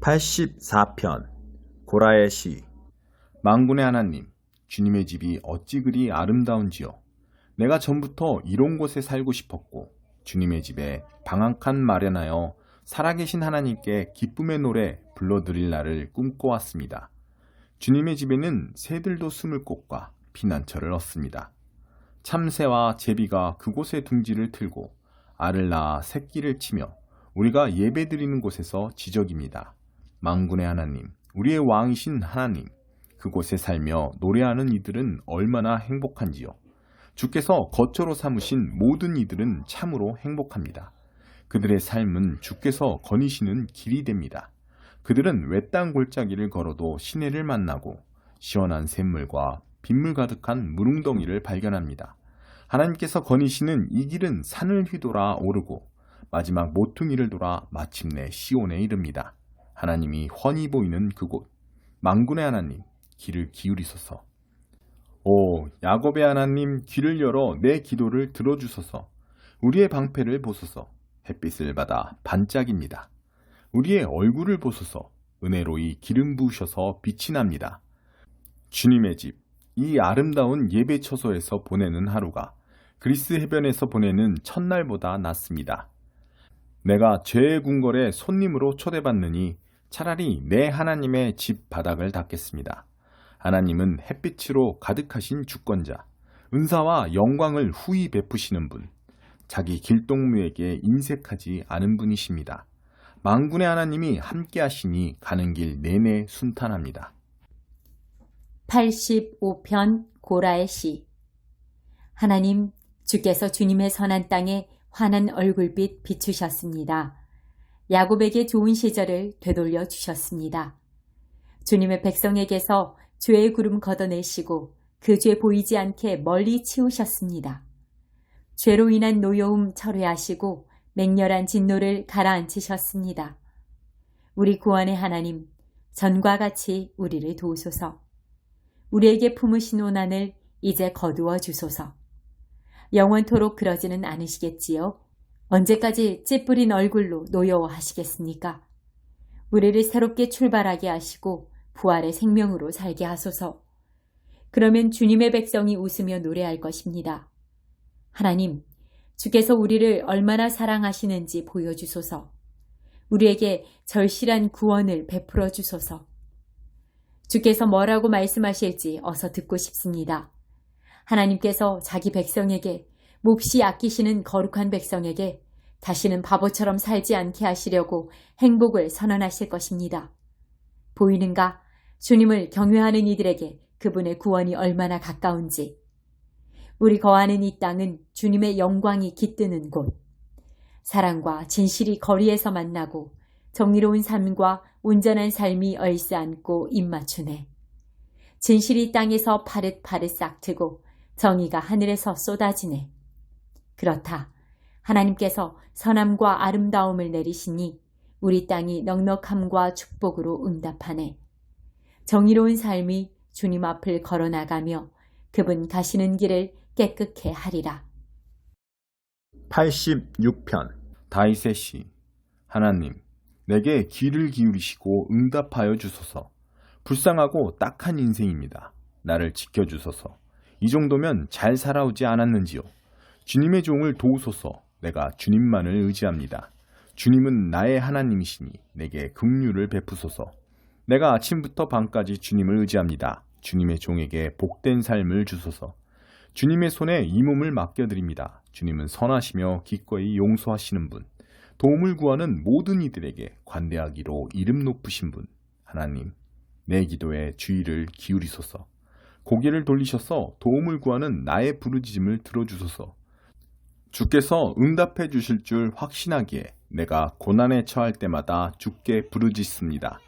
84편 고라의 시 망군의 하나님, 주님의 집이 어찌 그리 아름다운지요. 내가 전부터 이런 곳에 살고 싶었고, 주님의 집에 방 한 칸 마련하여 살아계신 하나님께 기쁨의 노래 불러드릴 날을 꿈꿔왔습니다. 주님의 집에는 새들도 숨을 곳과 피난처를 얻습니다. 참새와 제비가 그곳에 둥지를 틀고 알을 낳아 새끼를 치며 우리가 예배드리는 곳에서 지적입니다. 망군의 하나님, 우리의 왕이신 하나님, 그곳에 살며 노래하는 이들은 얼마나 행복한지요. 주께서 거처로 삼으신 모든 이들은 참으로 행복합니다. 그들의 삶은 주께서 거니시는 길이 됩니다. 그들은 외딴 골짜기를 걸어도 시내를 만나고 시원한 샘물과 빗물 가득한 물웅덩이를 발견합니다. 하나님께서 거니시는 이 길은 산을 휘돌아 오르고 마지막 모퉁이를 돌아 마침내 시온에 이릅니다. 하나님이 훤히 보이는 그곳, 망군의 하나님, 귀를 기울이소서. 오, 야곱의 하나님, 귀를 열어 내 기도를 들어주소서. 우리의 방패를 보소서. 햇빛을 받아 반짝입니다. 우리의 얼굴을 보소서. 은혜로이 기름 부으셔서 빛이 납니다. 주님의 집, 이 아름다운 예배 처소에서 보내는 하루가 그리스 해변에서 보내는 첫날보다 낫습니다. 내가 죄의 궁궐에 손님으로 초대받느니 차라리 내 하나님의 집 바닥을 닦겠습니다. 하나님은 햇빛으로 가득하신 주권자, 은사와 영광을 후히 베푸시는 분, 자기 길동무에게 인색하지 않은 분이십니다. 망군의 하나님이 함께 하시니 가는 길 내내 순탄합니다. 85편 고라의 시 하나님 주께서 주님의 선한 땅에 환한 얼굴빛 비추셨습니다. 야곱에게 좋은 시절을 되돌려 주셨습니다. 주님의 백성에게서 죄의 구름 걷어내시고 그 죄 보이지 않게 멀리 치우셨습니다. 죄로 인한 노여움 철회하시고 맹렬한 진노를 가라앉히셨습니다. 우리 구원의 하나님, 전과 같이 우리를 도우소서. 우리에게 품으신 오난을 이제 거두어 주소서. 영원토록 그러지는 않으시겠지요? 언제까지 찌뿌린 얼굴로 노여워하시겠습니까? 우리를 새롭게 출발하게 하시고 부활의 생명으로 살게 하소서. 그러면 주님의 백성이 웃으며 노래할 것입니다. 하나님, 주께서 우리를 얼마나 사랑하시는지 보여주소서. 우리에게 절실한 구원을 베풀어 주소서. 주께서 뭐라고 말씀하실지 어서 듣고 싶습니다. 하나님께서 자기 백성에게 몹시 아끼시는 거룩한 백성에게 다시는 바보처럼 살지 않게 하시려고 행복을 선언하실 것입니다. 보이는가? 주님을 경외하는 이들에게 그분의 구원이 얼마나 가까운지. 우리 거하는 이 땅은 주님의 영광이 깃드는 곳. 사랑과 진실이 거리에서 만나고 정의로운 삶과 온전한 삶이 얼싸안고 입맞추네. 진실이 땅에서 파릇파릇 싹트고 정의가 하늘에서 쏟아지네. 그렇다. 하나님께서 선함과 아름다움을 내리시니 우리 땅이 넉넉함과 축복으로 응답하네. 정의로운 삶이 주님 앞을 걸어나가며 그분 가시는 길을 깨끗해 하리라. 86편 다윗의 시 하나님 내게 귀를 기울이시고 응답하여 주소서 불쌍하고 딱한 인생입니다. 나를 지켜 주소서 이 정도면 잘 살아오지 않았는지요. 주님의 종을 도우소서 내가 주님만을 의지합니다. 주님은 나의 하나님이시니 내게 긍휼을 베푸소서 내가 아침부터 밤까지 주님을 의지합니다. 주님의 종에게 복된 삶을 주소서 주님의 손에 이 몸을 맡겨드립니다. 주님은 선하시며 기꺼이 용서하시는 분, 도움을 구하는 모든 이들에게 관대하기로 이름 높으신 분, 하나님, 내 기도에 주의를 기울이소서. 고개를 돌리셔서 도움을 구하는 나의 부르짖음을 들어주소서. 주께서 응답해 주실 줄 확신하기에 내가 고난에 처할 때마다 주께 부르짖습니다.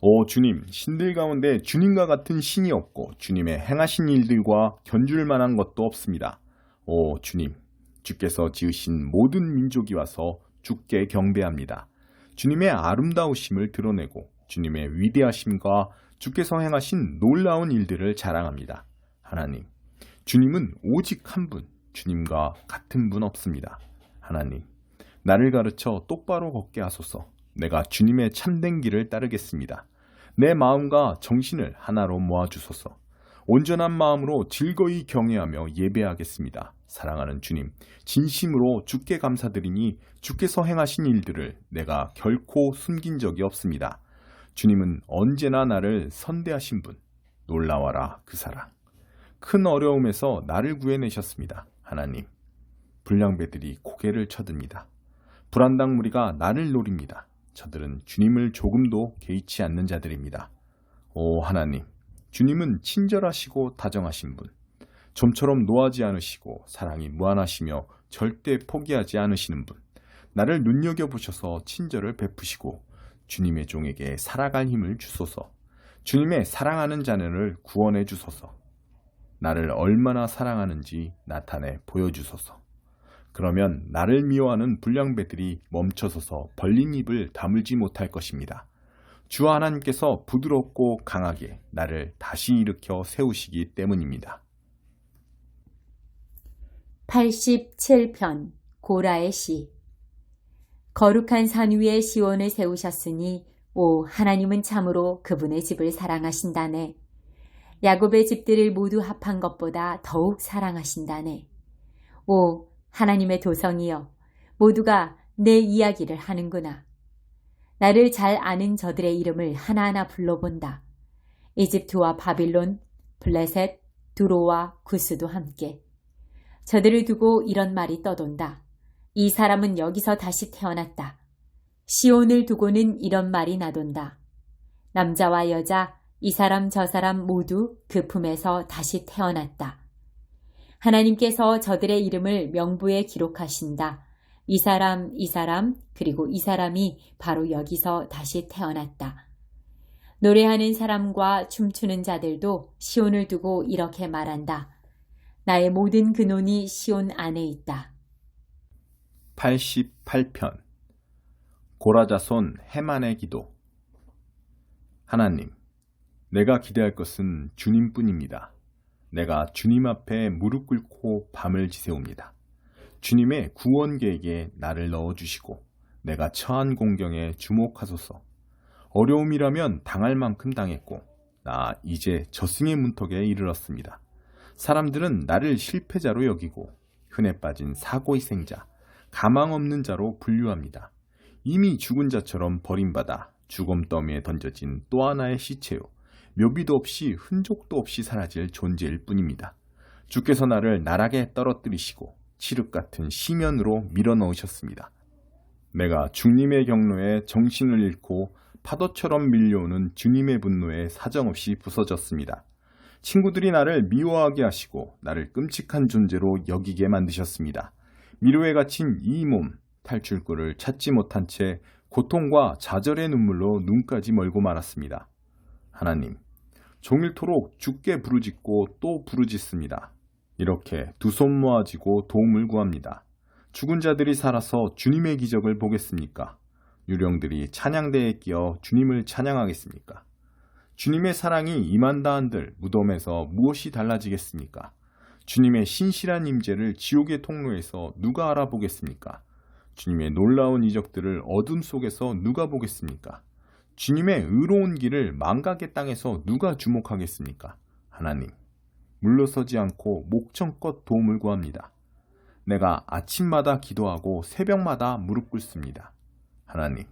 오 주님, 신들 가운데 주님과 같은 신이 없고 주님의 행하신 일들과 견줄 만한 것도 없습니다. 오 주님, 주께서 지으신 모든 민족이 와서 주께 경배합니다. 주님의 아름다우심을 드러내고 주님의 위대하심과 주께서 행하신 놀라운 일들을 자랑합니다. 하나님, 주님은 오직 한 분, 주님과 같은 분 없습니다. 하나님, 나를 가르쳐 똑바로 걷게 하소서. 내가 주님의 참된 길을 따르겠습니다. 내 마음과 정신을 하나로 모아주소서. 온전한 마음으로 즐거이 경외하며 예배하겠습니다. 사랑하는 주님, 진심으로 주께 감사드리니 주께서 행하신 일들을 내가 결코 숨긴 적이 없습니다. 주님은 언제나 나를 선대하신 분, 놀라워라 그 사랑. 큰 어려움에서 나를 구해내셨습니다. 하나님, 불량배들이 고개를 쳐듭니다. 불안당 무리가 나를 노립니다. 저들은 주님을 조금도 개의치 않는 자들입니다. 오 하나님, 주님은 친절하시고 다정하신 분, 좀처럼 노하지 않으시고 사랑이 무한하시며 절대 포기하지 않으시는 분, 나를 눈여겨보셔서 친절을 베푸시고 주님의 종에게 살아갈 힘을 주소서, 주님의 사랑하는 자녀를 구원해 주소서, 나를 얼마나 사랑하는지 나타내 보여주소서. 그러면 나를 미워하는 불량배들이 멈춰서서 벌린 입을 다물지 못할 것입니다. 주 하나님께서 부드럽고 강하게 나를 다시 일으켜 세우시기 때문입니다. 87편 고라의 시 거룩한 산 위에 시온을 세우셨으니 오 하나님은 참으로 그분의 집을 사랑하신다네. 야곱의 집들을 모두 합한 것보다 더욱 사랑하신다네. 오 하나님의 도성이여 모두가 내 이야기를 하는구나. 나를 잘 아는 저들의 이름을 하나하나 불러본다. 이집트와 바빌론, 블레셋, 두로와 구스도 함께. 저들을 두고 이런 말이 떠돈다. 이 사람은 여기서 다시 태어났다. 시온을 두고는 이런 말이 나돈다. 남자와 여자, 이 사람 저 사람 모두 그 품에서 다시 태어났다. 하나님께서 저들의 이름을 명부에 기록하신다. 이 사람, 이 사람, 그리고 이 사람이 바로 여기서 다시 태어났다. 노래하는 사람과 춤추는 자들도 시온을 두고 이렇게 말한다. 나의 모든 근원이 시온 안에 있다. 88편 고라자손 해만의 기도 하나님, 내가 기대할 것은 주님뿐입니다. 내가 주님 앞에 무릎 꿇고 밤을 지새웁니다. 주님의 구원 계획에 나를 넣어 주시고 내가 처한 공경에 주목하소서. 어려움이라면 당할 만큼 당했고 나 이제 저승의 문턱에 이르렀습니다. 사람들은 나를 실패자로 여기고 흔해 빠진 사고의생자, 가망 없는 자로 분류합니다. 이미 죽은 자처럼 버림받아 죽음 더미에 던져진 또 하나의 시체요. 묘비도 없이 흔적도 없이 사라질 존재일 뿐입니다. 주께서 나를 나락에 떨어뜨리시고 칠흑 같은 시면으로 밀어넣으셨습니다. 내가 주님의 경로에 정신을 잃고 파도처럼 밀려오는 주님의 분노에 사정없이 부서졌습니다. 친구들이 나를 미워하게 하시고 나를 끔찍한 존재로 여기게 만드셨습니다. 미로에 갇힌 이 몸, 탈출구를 찾지 못한 채 고통과 좌절의 눈물로 눈까지 멀고 말았습니다. 하나님, 종일토록 죽게 부르짖고 또 부르짖습니다. 이렇게 두 손 모아지고 도움을 구합니다. 죽은 자들이 살아서 주님의 기적을 보겠습니까? 유령들이 찬양대에 끼어 주님을 찬양하겠습니까? 주님의 사랑이 임한다 한들 무덤에서 무엇이 달라지겠습니까? 주님의 신실한 임재를 지옥의 통로에서 누가 알아보겠습니까? 주님의 놀라운 이적들을 어둠 속에서 누가 보겠습니까? 주님의 의로운 길을 망각의 땅에서 누가 주목하겠습니까? 하나님, 물러서지 않고 목청껏 도움을 구합니다. 내가 아침마다 기도하고 새벽마다 무릎 꿇습니다. 하나님,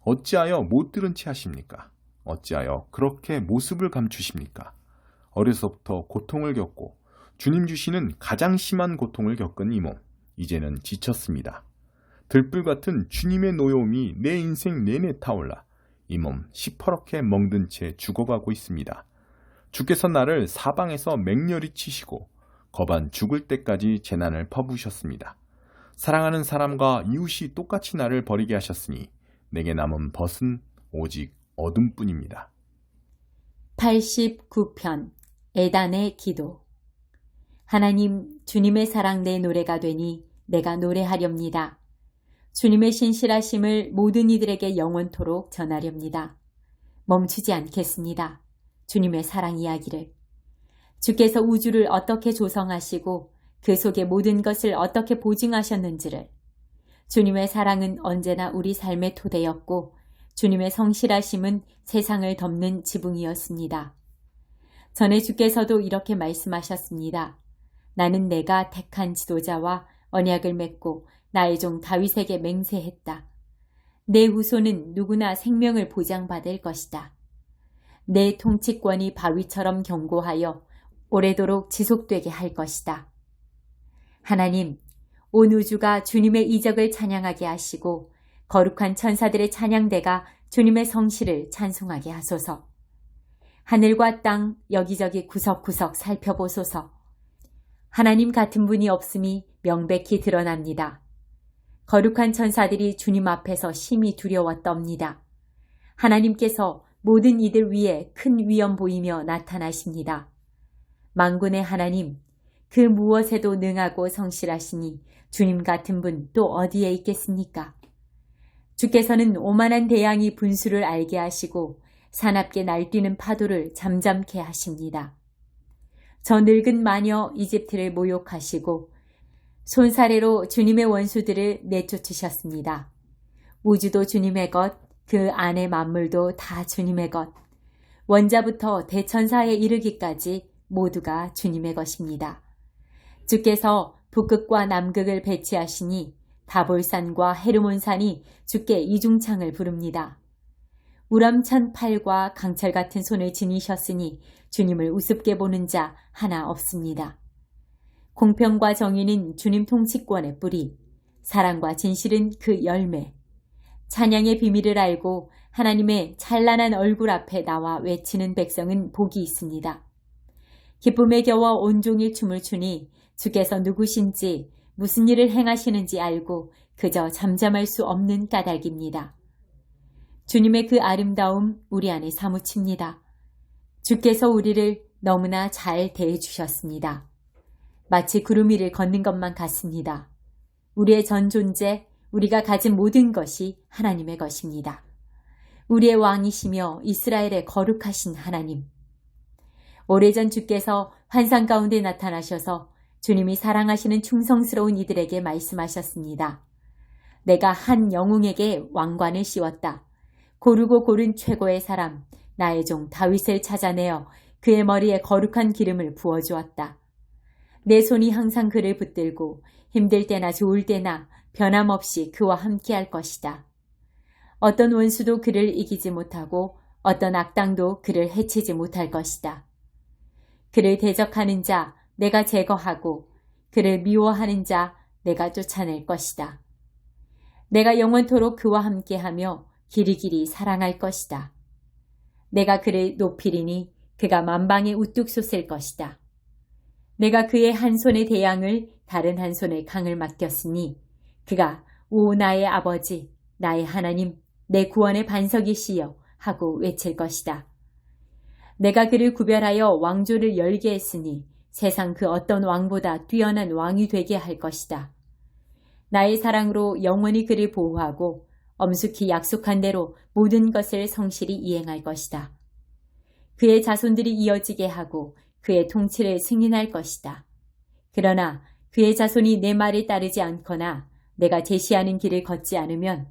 어찌하여 못 들은 채 하십니까? 어찌하여 그렇게 모습을 감추십니까? 어려서부터 고통을 겪고 주님 주시는 가장 심한 고통을 겪은 이 몸, 이제는 지쳤습니다. 들불 같은 주님의 노여움이 내 인생 내내 타올라 이 몸 시퍼렇게 멍든 채 죽어가고 있습니다. 주께서 나를 사방에서 맹렬히 치시고 거반 죽을 때까지 재난을 퍼부으셨습니다. 사랑하는 사람과 이웃이 똑같이 나를 버리게 하셨으니 내게 남은 벗은 오직 어둠뿐입니다. 89편 에단의 기도 하나님 주님의 사랑 내 노래가 되니 내가 노래하렵니다. 주님의 신실하심을 모든 이들에게 영원토록 전하렵니다. 멈추지 않겠습니다. 주님의 사랑 이야기를. 주께서 우주를 어떻게 조성하시고 그 속의 모든 것을 어떻게 보증하셨는지를. 주님의 사랑은 언제나 우리 삶의 토대였고 주님의 성실하심은 세상을 덮는 지붕이었습니다. 전에 주께서도 이렇게 말씀하셨습니다. 나는 내가 택한 지도자와 언약을 맺고 나의 종 다윗에게 맹세했다. 내 후손은 누구나 생명을 보장받을 것이다. 내 통치권이 바위처럼 견고하여 오래도록 지속되게 할 것이다. 하나님, 온 우주가 주님의 이적을 찬양하게 하시고 거룩한 천사들의 찬양대가 주님의 성실을 찬송하게 하소서. 하늘과 땅 여기저기 구석구석 살펴보소서. 하나님 같은 분이 없음이 명백히 드러납니다. 거룩한 천사들이 주님 앞에서 심히 두려워 떱니다. 하나님께서 모든 이들 위에 큰 위엄 보이며 나타나십니다. 망군의 하나님, 그 무엇에도 능하고 성실하시니 주님 같은 분 또 어디에 있겠습니까? 주께서는 오만한 대양이 분수를 알게 하시고 사납게 날뛰는 파도를 잠잠케 하십니다. 저 늙은 마녀 이집트를 모욕하시고 손사래로 주님의 원수들을 내쫓으셨습니다. 우주도 주님의 것, 그 안의 만물도 다 주님의 것, 원자부터 대천사에 이르기까지 모두가 주님의 것입니다. 주께서 북극과 남극을 배치하시니 다볼산과 헤르몬산이 주께 이중창을 부릅니다. 우람찬 팔과 강철 같은 손을 지니셨으니 주님을 우습게 보는 자 하나 없습니다. 공평과 정의는 주님 통치권의 뿌리, 사랑과 진실은 그 열매. 찬양의 비밀을 알고 하나님의 찬란한 얼굴 앞에 나와 외치는 백성은 복이 있습니다. 기쁨에 겨워 온종일 춤을 추니 주께서 누구신지 무슨 일을 행하시는지 알고 그저 잠잠할 수 없는 까닭입니다. 주님의 그 아름다움 우리 안에 사무칩니다. 주께서 우리를 너무나 잘 대해 주셨습니다. 마치 구름 위를 걷는 것만 같습니다. 우리의 전 존재, 우리가 가진 모든 것이 하나님의 것입니다. 우리의 왕이시며 이스라엘의 거룩하신 하나님. 오래전 주께서 환상 가운데 나타나셔서 주님이 사랑하시는 충성스러운 이들에게 말씀하셨습니다. 내가 한 영웅에게 왕관을 씌웠다. 고르고 고른 최고의 사람, 나의 종 다윗을 찾아내어 그의 머리에 거룩한 기름을 부어주었다. 내 손이 항상 그를 붙들고 힘들 때나 좋을 때나 변함없이 그와 함께 할 것이다. 어떤 원수도 그를 이기지 못하고 어떤 악당도 그를 해치지 못할 것이다. 그를 대적하는 자 내가 제거하고 그를 미워하는 자 내가 쫓아낼 것이다. 내가 영원토록 그와 함께하며 길이길이 사랑할 것이다. 내가 그를 높이리니 그가 만방에 우뚝 솟을 것이다. 내가 그의 한 손의 대양을 다른 한 손의 강을 맡겼으니 그가 오 나의 아버지 나의 하나님 내 구원의 반석이시여 하고 외칠 것이다. 내가 그를 구별하여 왕조를 열게 했으니 세상 그 어떤 왕보다 뛰어난 왕이 되게 할 것이다. 나의 사랑으로 영원히 그를 보호하고 엄숙히 약속한 대로 모든 것을 성실히 이행할 것이다. 그의 자손들이 이어지게 하고 그의 통치를 승인할 것이다. 그러나 그의 자손이 내 말에 따르지 않거나 내가 제시하는 길을 걷지 않으면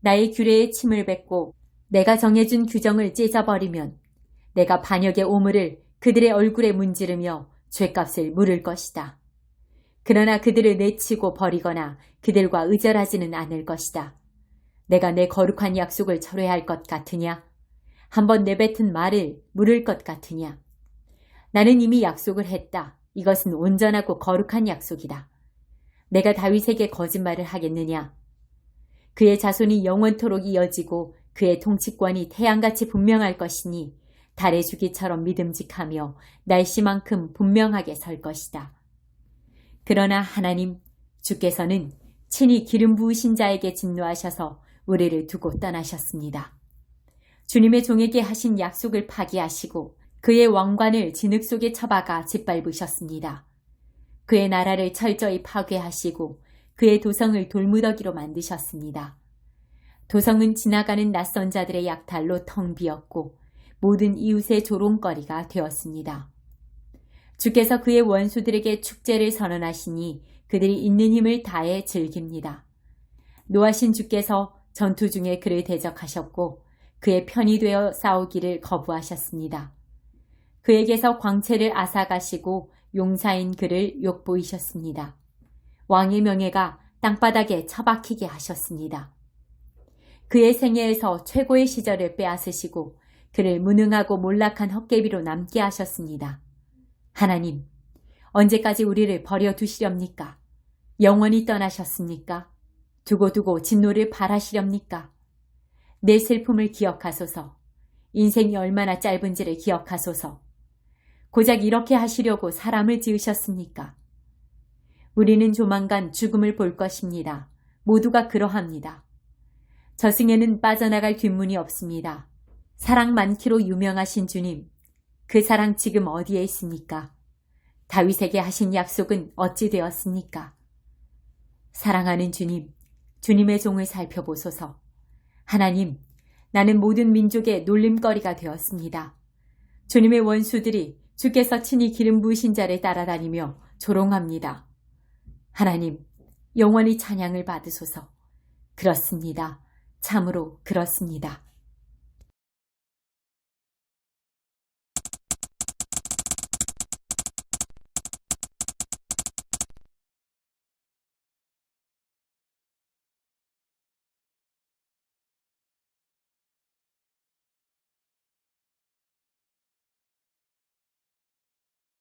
나의 규례에 침을 뱉고 내가 정해준 규정을 찢어버리면 내가 반역의 오물을 그들의 얼굴에 문지르며 죄값을 물을 것이다. 그러나 그들을 내치고 버리거나 그들과 의절하지는 않을 것이다. 내가 내 거룩한 약속을 철회할 것 같으냐? 한번 내뱉은 말을 물을 것 같으냐? 나는 이미 약속을 했다. 이것은 온전하고 거룩한 약속이다. 내가 다윗에게 거짓말을 하겠느냐? 그의 자손이 영원토록 이어지고 그의 통치권이 태양같이 분명할 것이니 달의 주기처럼 믿음직하며 날씨만큼 분명하게 설 것이다. 그러나 하나님, 주께서는 친히 기름 부으신 자에게 진노하셔서 우리를 두고 떠나셨습니다. 주님의 종에게 하신 약속을 파기하시고 그의 왕관을 진흙 속에 처박아 짓밟으셨습니다. 그의 나라를 철저히 파괴하시고 그의 도성을 돌무더기로 만드셨습니다. 도성은 지나가는 낯선 자들의 약탈로 텅 비었고 모든 이웃의 조롱거리가 되었습니다. 주께서 그의 원수들에게 축제를 선언하시니 그들이 있는 힘을 다해 즐깁니다. 노하신 주께서 전투 중에 그를 대적하셨고 그의 편이 되어 싸우기를 거부하셨습니다. 그에게서 광채를 앗아가시고 용사인 그를 욕보이셨습니다. 왕의 명예가 땅바닥에 처박히게 하셨습니다. 그의 생애에서 최고의 시절을 빼앗으시고 그를 무능하고 몰락한 헛개비로 남게 하셨습니다. 하나님, 언제까지 우리를 버려두시렵니까? 영원히 떠나셨습니까? 두고두고 진노를 바라시렵니까? 내 슬픔을 기억하소서. 인생이 얼마나 짧은지를 기억하소서. 고작 이렇게 하시려고 사람을 지으셨습니까? 우리는 조만간 죽음을 볼 것입니다. 모두가 그러합니다. 저승에는 빠져나갈 뒷문이 없습니다. 사랑 많기로 유명하신 주님, 그 사랑 지금 어디에 있습니까? 다윗에게 하신 약속은 어찌 되었습니까? 사랑하는 주님, 주님의 종을 살펴보소서. 하나님, 나는 모든 민족의 놀림거리가 되었습니다. 주님의 원수들이 주께서 친히 기름 부으신 자를 따라다니며 조롱합니다. 하나님, 영원히 찬양을 받으소서. 그렇습니다. 참으로 그렇습니다.